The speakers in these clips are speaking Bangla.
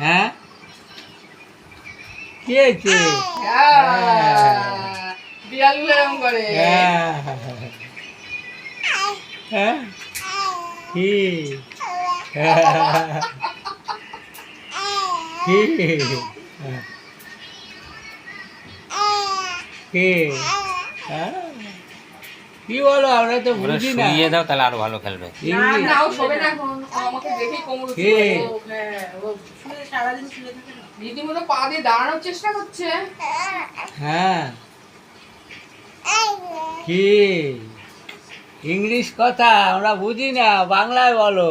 হ্যাঁ? কি হয়েছে? হ্যাঁ। বিড়ালগুলো এরকম করে। হ্যাঁ। হ্যাঁ? কি? হ্যাঁ। কি? হ্যাঁ। কি হ্যাঁ? বলো আমরা তো বুঝি না। শুইয়ে দাও তাহলে আরও ভালো খেলবে। না ইংলিশ না ও শোবে না এখন। আমাকে দেখেই কোমর কে? রীতিমতো পা দিয়ে দাঁড়ানোর চেষ্টা করছে। হ্যাঁ। কি? ইংলিশ কথা আমরা বুঝি না বাংলায় বলো।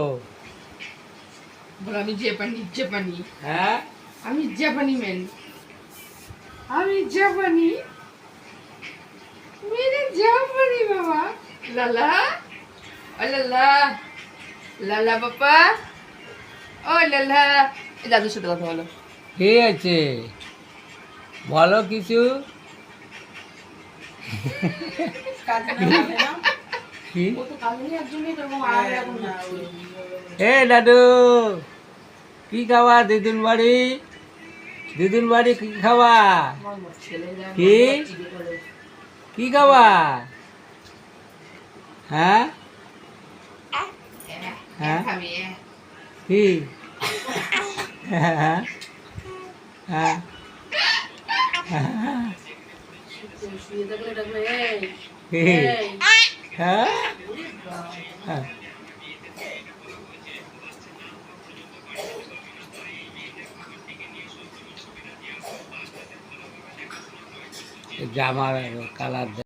বলে আমি জাপানি জাপানি। হ্যাঁ? আমি জাপানি ম্যান আমি জাপানি। মেরে জাপানি বাবা লালা ও লালা লালা বাবা ও লালা দাদুর সাথে কথা বলো। কি আছে। বলো কিছু। এ দাদু কি খাওয়া দিদুন বাড়ি? দিদুন বাড়ি কি খাওয়া? কি? কি খাওয়া? হ্যাঁ? হ্যাঁ? কি? হ্যাঁ? হ্যাঁ? হ্যাঁ? হ্যাঁ। জামার কালার